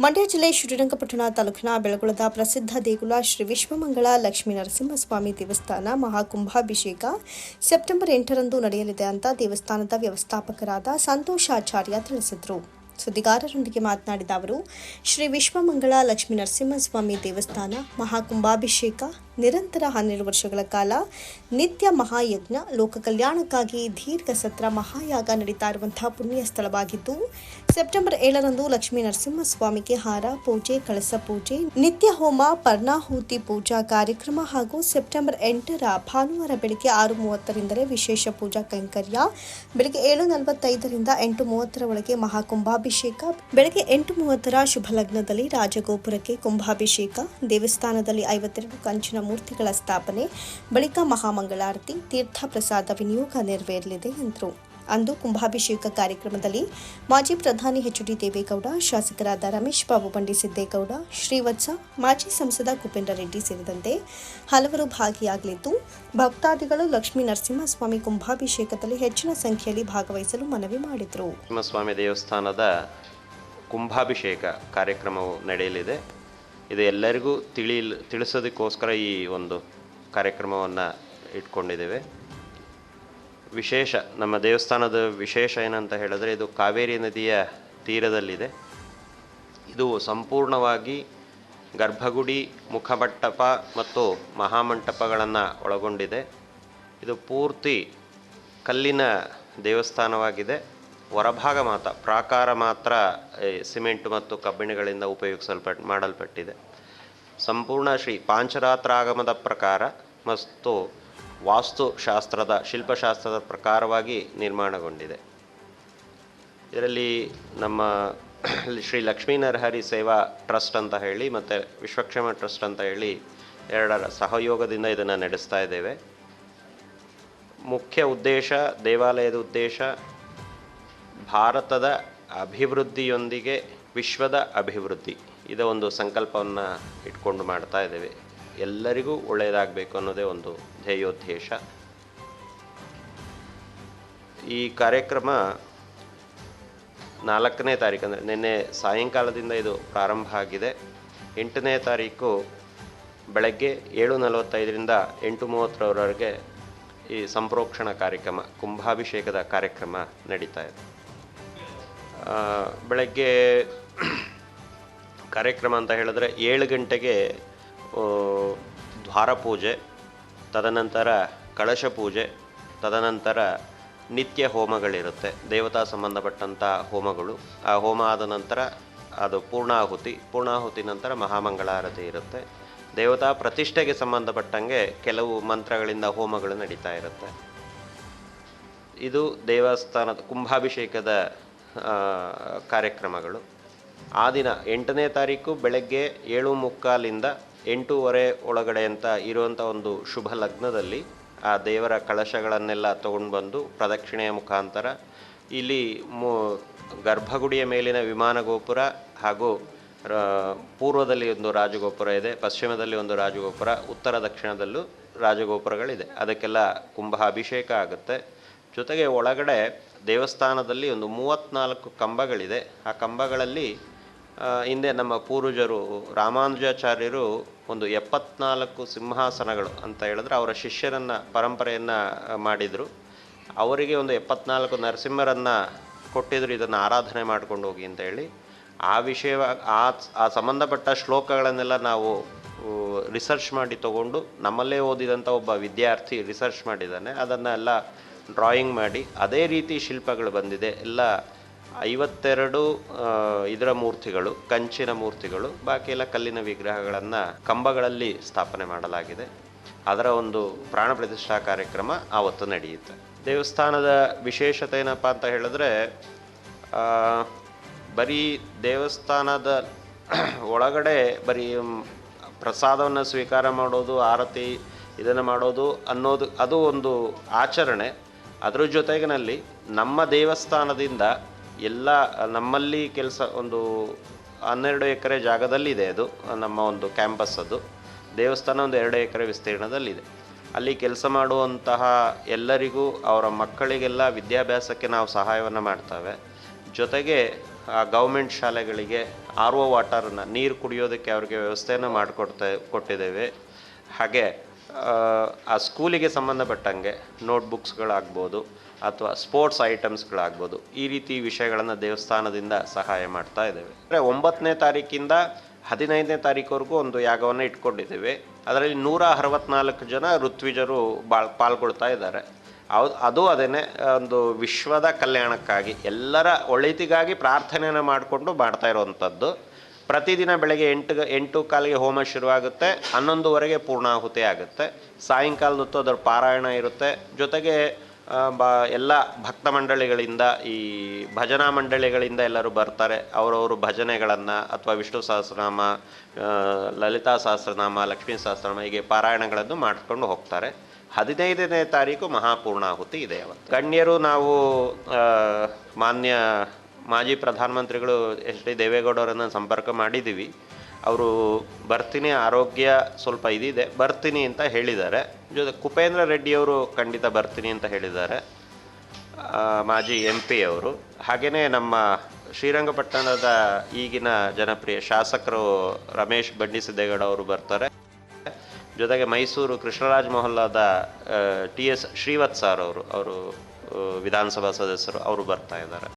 ಮಂಡ್ಯ ಜಿಲ್ಲೆ ಶ್ರೀರಂಗಪಟ್ಟಣ ತಾಲೂಕಿನ ಬೆಳಗುಳದ ಪ್ರಸಿದ್ಧ ದೇಗುಲ ಶ್ರೀ ವಿಶ್ವಮಂಗಳ ಲಕ್ಷ್ಮೀ ನರಸಿಂಹಸ್ವಾಮಿ ದೇವಸ್ಥಾನ ಮಹಾಕುಂಭಾಭಿಷೇಕ ಸೆಪ್ಟೆಂಬರ್ ಎಂಟರಂದು ನಡೆಯಲಿದೆ ಅಂತ ದೇವಸ್ಥಾನದ ವ್ಯವಸ್ಥಾಪಕರಾದ ಸಂತೋಷಾಚಾರ್ಯ ತಿಳಿಸಿದರು. ಸುದ್ದಿಗಾರರೊಂದಿಗೆ ಮಾತನಾಡಿದ ಅವರು, ಶ್ರೀ ವಿಶ್ವಮಂಗಳ ಲಕ್ಷ್ಮೀ ನರಸಿಂಹಸ್ವಾಮಿ ದೇವಸ್ಥಾನ ಮಹಾಕುಂಭಾಭಿಷೇಕ ನಿರಂತರ ಹನ್ನೆರಡು ವರ್ಷಗಳ ಕಾಲ ನಿತ್ಯ ಮಹಾಯಜ್ಞ, ಲೋಕ ಕಲ್ಯಾಣಕ್ಕಾಗಿ ದೀರ್ಘ ಸತ್ರ ಮಹಾಯಾಗ ನಡೀತಾ ಇರುವಂತಹ ಪುಣ್ಯ ಸ್ಥಳವಾಗಿದ್ದು, ಸೆಪ್ಟೆಂಬರ್ ಏಳರಂದು ಲಕ್ಷ್ಮೀ ನರಸಿಂಹಸ್ವಾಮಿಗೆ ಹಾರ, ಪೂಜೆ, ಕಳಸ ಪೂಜೆ, ನಿತ್ಯ ಹೋಮ, ಪರ್ಣಾಹುತಿ ಪೂಜಾ ಕಾರ್ಯಕ್ರಮ ಹಾಗೂ ಸೆಪ್ಟೆಂಬರ್ ಎಂಟರ ಭಾನುವಾರ ಬೆಳಗ್ಗೆ ಆರು ಮೂವತ್ತರಿಂದಲೇ ವಿಶೇಷ ಪೂಜಾ ಕೈಂಕರ್ಯ, ಬೆಳಗ್ಗೆ ಏಳು ನಲವತ್ತೈದರಿಂದ ಎಂಟು ಮೂವತ್ತರ ಒಳಗೆ ಮಹಾಕುಂಭಾಭಿಷೇಕ, ಬೆಳಗ್ಗೆ ಎಂಟು ಮೂವತ್ತರ ಶುಭ ಲಗ್ನದಲ್ಲಿ ರಾಜಗೋಪುರಕ್ಕೆ ಕುಂಭಾಭಿಷೇಕ, ದೇವಸ್ಥಾನದಲ್ಲಿ ಐವತ್ತೆರಡು ಕಂಚಿನ ಮೂರ್ತಿಗಳ ಸ್ಥಾಪನೆ, ಬಳಿಕ ಮಹಾಮಂಗಳಾರತಿ ತೀರ್ಥ ಪ್ರಸಾದ ವಿನಿಯೋಗ ನೆರವೇರಲಿದೆ ಎಂದರು. ಅಂದು ಕುಂಭಾಭಿಷೇಕ ಕಾರ್ಯಕ್ರಮದಲ್ಲಿ ಮಾಜಿ ಪ್ರಧಾನಿ ಎಚ್ ಡಿ ದೇವೇಗೌಡ, ಶಾಸಕರಾದ ರಮೇಶ್ ಬಾಬು ಸಿದ್ದೇಗೌಡ ಶ್ರೀವತ್ಸ, ಮಾಜಿ ಸಂಸದ ಕುಪೇಂದ್ರ ರೆಡ್ಡಿ ಸೇರಿದಂತೆ ಹಲವರು ಭಾಗಿಯಾಗಲಿದ್ದು, ಭಕ್ತಾದಿಗಳು ಲಕ್ಷ್ಮೀ ನರಸಿಂಹಸ್ವಾಮಿ ಕುಂಭಾಭಿಷೇಕದಲ್ಲಿ ಹೆಚ್ಚಿನ ಸಂಖ್ಯೆಯಲ್ಲಿ ಭಾಗವಹಿಸಲು ಮನವಿ ಮಾಡಿದರು. ನರಸಿಂಹಸ್ವಾಮಿ ದೇವಸ್ಥಾನದ ಕುಂಭಾಭಿಷೇಕ ಕಾರ್ಯಕ್ರಮವು ನಡೆಯಲಿದೆ. ಇದು ಎಲ್ಲರಿಗೂ ತಿಳಿ ತಿಳಿಸೋದಕ್ಕೋಸ್ಕರ ಈ ಒಂದು ಕಾರ್ಯಕ್ರಮವನ್ನು ಇಟ್ಕೊಂಡಿದ್ದೇವೆ. ವಿಶೇಷ, ನಮ್ಮ ದೇವಸ್ಥಾನದ ವಿಶೇಷ ಏನಂತ ಹೇಳಿದ್ರೆ ಇದು ಕಾವೇರಿ ನದಿಯ ತೀರದಲ್ಲಿದೆ. ಇದು ಸಂಪೂರ್ಣವಾಗಿ ಗರ್ಭಗುಡಿ ಮುಖಮಂಟಪ ಮತ್ತು ಮಹಾಮಂಟಪಗಳನ್ನು ಒಳಗೊಂಡಿದೆ. ಇದು ಪೂರ್ತಿ ಕಲ್ಲಿನ ದೇವಸ್ಥಾನವಾಗಿದೆ. ಹೊರಭಾಗ ಮಾತ್ರ, ಪ್ರಾಕಾರ ಮಾತ್ರ ಸಿಮೆಂಟ್ ಮತ್ತು ಕಬ್ಬಿಣಗಳಿಂದ ಉಪಯೋಗಿಸಲ್ಪಟ್, ಮಾಡಲ್ಪಟ್ಟಿದೆ. ಸಂಪೂರ್ಣ ಶ್ರೀ ಪಾಂಚರಾತ್ರಾಗಮದ ಪ್ರಕಾರ ಮತ್ತು ವಾಸ್ತುಶಾಸ್ತ್ರದ, ಶಿಲ್ಪಶಾಸ್ತ್ರದ ಪ್ರಕಾರವಾಗಿ ನಿರ್ಮಾಣಗೊಂಡಿದೆ. ಇದರಲ್ಲಿ ನಮ್ಮ ಶ್ರೀ ಲಕ್ಷ್ಮೀ ನರಹರಿ ಸೇವಾ ಟ್ರಸ್ಟ್ ಅಂತ ಹೇಳಿ ಮತ್ತು ವಿಶ್ವಕ್ಷೇಮ ಟ್ರಸ್ಟ್ ಅಂತ ಹೇಳಿ ಎರಡರ ಸಹಯೋಗದಿಂದ ಇದನ್ನು ನಡೆಸ್ತಾ ಇದ್ದೇವೆ. ಮುಖ್ಯ ಉದ್ದೇಶ, ದೇವಾಲಯದ ಉದ್ದೇಶ ಭಾರತದ ಅಭಿವೃದ್ಧಿಯೊಂದಿಗೆ ವಿಶ್ವದ ಅಭಿವೃದ್ಧಿ. ಇದ ಒಂದು ಸಂಕಲ್ಪವನ್ನು ಇಟ್ಕೊಂಡು ಮಾಡ್ತಾ ಇದ್ದೇವೆ. ಎಲ್ಲರಿಗೂ ಒಳ್ಳೆಯದಾಗಬೇಕು ಅನ್ನೋದೇ ಒಂದು ಧ್ಯೇಯೋದ್ದೇಶ. ಈ ಕಾರ್ಯಕ್ರಮ ನಾಲ್ಕನೇ ತಾರೀಕು ಅಂದರೆ ನಿನ್ನೆ ಸಾಯಂಕಾಲದಿಂದ ಇದು ಪ್ರಾರಂಭ ಆಗಿದೆ. ಎಂಟನೇ ತಾರೀಕು ಬೆಳಗ್ಗೆ ಏಳು ನಲವತ್ತೈದರಿಂದ ಎಂಟು ಮೂವತ್ತರವರೆಗೆ ಈ ಸಂಪ್ರೋಕ್ಷಣ ಕಾರ್ಯಕ್ರಮ, ಕುಂಭಾಭಿಷೇಕದ ಕಾರ್ಯಕ್ರಮ ನಡೀತಾ ಇದೆ. ಬೆಳಗ್ಗೆ ಕಾರ್ಯಕ್ರಮ ಅಂತ ಹೇಳಿದ್ರೆ ಏಳು ಗಂಟೆಗೆ ದ್ವಾರ ಪೂಜೆ, ತದನಂತರ ಕಳಶ ಪೂಜೆ, ತದನಂತರ ನಿತ್ಯ ಹೋಮಗಳಿರುತ್ತೆ, ದೇವತಾ ಸಂಬಂಧಪಟ್ಟಂಥ ಹೋಮಗಳು. ಆ ಹೋಮ ಆದ ನಂತರ ಅದು ಪೂರ್ಣಾಹುತಿ ಪೂರ್ಣಾಹುತಿ ನಂತರ ಮಹಾಮಂಗಳಾರತಿ ಇರುತ್ತೆ. ದೇವತಾ ಪ್ರತಿಷ್ಠೆಗೆ ಸಂಬಂಧಪಟ್ಟಂಗೆ ಕೆಲವು ಮಂತ್ರಗಳಿಂದ ಹೋಮಗಳು ನಡೀತಾ ಇರುತ್ತೆ. ಇದು ದೇವಸ್ಥಾನದ ಕುಂಭಾಭಿಷೇಕದ ಕಾರ್ಯಕ್ರಮಗಳು. ಆ ದಿನ ಎಂಟನೇ ತಾರೀಕು ಬೆಳಗ್ಗೆ ಏಳು ಮುಕ್ಕಾಲಿಂದ ಎಂಟೂವರೆ ಒಳಗಡೆ ಅಂತ ಇರುವಂಥ ಒಂದು ಶುಭ ಲಗ್ನದಲ್ಲಿ ಆ ದೇವರ ಕಳಶಗಳನ್ನೆಲ್ಲ ತಗೊಂಡು ಬಂದು ಪ್ರದಕ್ಷಿಣೆಯ ಮುಖಾಂತರ ಇಲ್ಲಿ ಮು, ಗರ್ಭಗುಡಿಯ ಮೇಲಿನ ವಿಮಾನ ಗೋಪುರ ಹಾಗೂ ಪೂರ್ವದಲ್ಲಿ ಒಂದು ರಾಜಗೋಪುರ ಇದೆ, ಪಶ್ಚಿಮದಲ್ಲಿ ಒಂದು ರಾಜಗೋಪುರ, ಉತ್ತರ ದಕ್ಷಿಣದಲ್ಲೂ ರಾಜಗೋಪುರಗಳಿದೆ. ಅದಕ್ಕೆಲ್ಲ ಕುಂಭ ಅಭಿಷೇಕ ಆಗುತ್ತೆ. ಜೊತೆಗೆ ಒಳಗಡೆ ದೇವಸ್ಥಾನದಲ್ಲಿ ಒಂದು ಮೂವತ್ತ್ನಾಲ್ಕು ಕಂಬಗಳಿದೆ. ಆ ಕಂಬಗಳಲ್ಲಿ ಹಿಂದೆ ನಮ್ಮ ಪೂರ್ವಜರು ರಾಮಾನುಜಾಚಾರ್ಯರು ಒಂದು ಎಪ್ಪತ್ನಾಲ್ಕು ಸಿಂಹಾಸನಗಳು ಅಂತ ಹೇಳಿದ್ರೆ. ಅವರ ಶಿಷ್ಯರನ್ನು, ಪರಂಪರೆಯನ್ನು ಮಾಡಿದರು. ಅವರಿಗೆ ಒಂದು ಎಪ್ಪತ್ನಾಲ್ಕು ನರಸಿಂಹರನ್ನು ಕೊಟ್ಟಿದ್ರು. ಇದನ್ನು ಆರಾಧನೆ ಮಾಡ್ಕೊಂಡು ಹೋಗಿ ಅಂತ ಹೇಳಿ. ಆ ವಿಷಯ ಆ ಆ ಸಂಬಂಧಪಟ್ಟ ಶ್ಲೋಕಗಳನ್ನೆಲ್ಲ ನಾವು ರಿಸರ್ಚ್ ಮಾಡಿ ತಗೊಂಡು ನಮ್ಮಲ್ಲೇ ಓದಿದಂಥ ಒಬ್ಬ ವಿದ್ಯಾರ್ಥಿ ರಿಸರ್ಚ್ ಮಾಡಿದ್ದಾನೆ. ಅದನ್ನೆಲ್ಲ ಡ್ರಾಯಿಂಗ್ ಮಾಡಿ, ಅದೇ ರೀತಿ ಶಿಲ್ಪಗಳು ಬಂದಿದೆ. ಎಲ್ಲ ಐವತ್ತೆರಡು ಇದರ ಮೂರ್ತಿಗಳು, ಕಂಚಿನ ಮೂರ್ತಿಗಳು, ಬಾಕಿ ಎಲ್ಲ ಕಲ್ಲಿನ ವಿಗ್ರಹಗಳನ್ನು ಕಂಬಗಳಲ್ಲಿ ಸ್ಥಾಪನೆ ಮಾಡಲಾಗಿದೆ. ಅದರ ಒಂದು ಪ್ರಾಣ ಪ್ರತಿಷ್ಠಾ ಕಾರ್ಯಕ್ರಮ ಆವತ್ತು ನಡೆಯುತ್ತೆ. ದೇವಸ್ಥಾನದ ವಿಶೇಷತೆ ಏನಪ್ಪ ಅಂತ ಹೇಳಿದ್ರೆ ಬರೀ ದೇವಸ್ಥಾನದ ಒಳಗಡೆ ಬರೀ ಪ್ರಸಾದವನ್ನು ಸ್ವೀಕಾರ ಮಾಡೋದು, ಆರತಿ ಇದನ್ನು ಮಾಡೋದು ಅನ್ನೋದು, ಅದು ಒಂದು ಆಚರಣೆ. ಅದ್ರ ಜೊತೆಗಿನಲ್ಲಿ ನಮ್ಮ ದೇವಸ್ಥಾನದಿಂದ ಎಲ್ಲ ನಮ್ಮಲ್ಲಿ ಕೆಲಸ ಒಂದು ಹನ್ನೆರಡು ಎಕರೆ ಜಾಗದಲ್ಲಿದೆ ಅದು, ನಮ್ಮ ಒಂದು ಕ್ಯಾಂಪಸ್ ಅದು. ದೇವಸ್ಥಾನ ಒಂದು ಎರಡು ಎಕರೆ ವಿಸ್ತೀರ್ಣದಲ್ಲಿದೆ. ಅಲ್ಲಿ ಕೆಲಸ ಮಾಡುವಂತಹ ಎಲ್ಲರಿಗೂ ಅವರ ಮಕ್ಕಳಿಗೆಲ್ಲ ವಿದ್ಯಾಭ್ಯಾಸಕ್ಕೆ ನಾವು ಸಹಾಯವನ್ನು ಮಾಡ್ತೇವೆ. ಜೊತೆಗೆ ಗೌರ್ಮೆಂಟ್ ಶಾಲೆಗಳಿಗೆ ಆರ್ ಒ ವಾಟರನ್ನು ನೀರು ಕುಡಿಯೋದಕ್ಕೆ ಅವ್ರಿಗೆ ವ್ಯವಸ್ಥೆಯನ್ನು ಮಾಡಿಕೊಡ್ತಾ, ಕೊಟ್ಟಿದ್ದೇವೆ. ಹಾಗೆ ಆ, ಸ್ಕೂಲಿಗೆ ಸಂಬಂಧಪಟ್ಟಂಗೆ ನೋಟ್ಬುಕ್ಸ್ಗಳಾಗ್ಬೋದು ಅಥವಾ ಸ್ಪೋರ್ಟ್ಸ್ ಐಟಮ್ಸ್ಗಳಾಗ್ಬೋದು ಈ ರೀತಿ ವಿಷಯಗಳನ್ನು ದೇವಸ್ಥಾನದಿಂದ ಸಹಾಯ ಮಾಡ್ತಾ ಇದ್ದೇವೆ. ಅಂದರೆ ಒಂಬತ್ತನೇ ತಾರೀಕಿಂದ ಹದಿನೈದನೇ ತಾರೀಕುವರೆಗೂ ಒಂದು ಯಾಗವನ್ನು ಇಟ್ಕೊಂಡಿದ್ದೇವೆ. ಅದರಲ್ಲಿ ನೂರ ಅರವತ್ನಾಲ್ಕು ಜನ ಋತ್ವಿಜರು ಬಾಳ್ ಪಾಲ್ಗೊಳ್ತಾ ಇದ್ದಾರೆ. ಅವ್ ಅದು ಅದೇನೆ ಒಂದು ವಿಶ್ವದ ಕಲ್ಯಾಣಕ್ಕಾಗಿ ಎಲ್ಲರ ಒಳಿತಿಗಾಗಿ ಪ್ರಾರ್ಥನೆಯನ್ನು ಮಾಡಿಕೊಂಡು ಮಾಡ್ತಾ ಇರುವಂಥದ್ದು. ಪ್ರತಿದಿನ ಬೆಳಗ್ಗೆ ಎಂಟು ಎಂಟು ಕಾಲಿಗೆ ಹೋಮ ಶುರುವಾಗುತ್ತೆ, ಹನ್ನೊಂದುವರೆಗೆ ಪೂರ್ಣಾಹುತಿ ಆಗುತ್ತೆ. ಸಾಯಂಕಾಲದ ಹೊತ್ತು ಅದರ ಪಾರಾಯಣ ಇರುತ್ತೆ. ಜೊತೆಗೆ ಬ, ಎಲ್ಲ ಭಕ್ತ ಮಂಡಳಿಗಳಿಂದ, ಈ ಭಜನಾ ಮಂಡಳಿಗಳಿಂದ ಎಲ್ಲರೂ ಬರ್ತಾರೆ. ಅವರವರು ಭಜನೆಗಳನ್ನು ಅಥವಾ ವಿಷ್ಣು ಸಹಸ್ರನಾಮ ಲಲಿತಾ ಸಹಸ್ರನಾಮ, ಲಕ್ಷ್ಮೀ ಸಹಸ್ರನಾಮ ಹೀಗೆ ಪಾರಾಯಣಗಳನ್ನು ಮಾಡಿಕೊಂಡು ಹೋಗ್ತಾರೆ. ಹದಿನೈದನೇ ತಾರೀಕು ಮಹಾಪೂರ್ಣಾಹುತಿ ಇದೆ ಅವತ್ತು. ಗಣ್ಯರು ನಾವು ಮಾನ್ಯ ಮಾಜಿ ಪ್ರಧಾನಮಂತ್ರಿಗಳು ಎಚ್ ಡಿ ದೇವೇಗೌಡರನ್ನು ಸಂಪರ್ಕ ಮಾಡಿದ್ದೀವಿ ಅವರು ಬರ್ತೀನಿ, ಆರೋಗ್ಯ ಸ್ವಲ್ಪ ಇದಿದೆ, ಬರ್ತೀನಿ ಅಂತ ಹೇಳಿದ್ದಾರೆ. ಜೊತೆ ಕುಪೇಂದ್ರ ರೆಡ್ಡಿಯವರು ಖಂಡಿತ ಬರ್ತೀನಿ ಅಂತ ಹೇಳಿದ್ದಾರೆ. ಮಾಜಿ ಎಂ ಪಿ ಅವರು. ಹಾಗೆಯೇ ನಮ್ಮ ಶ್ರೀರಂಗಪಟ್ಟಣದ ಈಗಿನ ಜನಪ್ರಿಯ ಶಾಸಕರು ರಮೇಶ್ ಬಂಡಿಸಿದ್ದೇಗೌಡ ಅವರು ಬರ್ತಾರೆ. ಜೊತೆಗೆ ಮೈಸೂರು ಕೃಷ್ಣರಾಜ್ ಮೊಹಲ್ಲಾದ ಟಿ ಎಸ್ ಶ್ರೀವತ್ಸಾರ್ ಸರ್ ಅವರು ಅವರು ವಿಧಾನಸಭಾ ಸದಸ್ಯರು, ಅವರು ಬರ್ತಾ ಇದ್ದಾರೆ.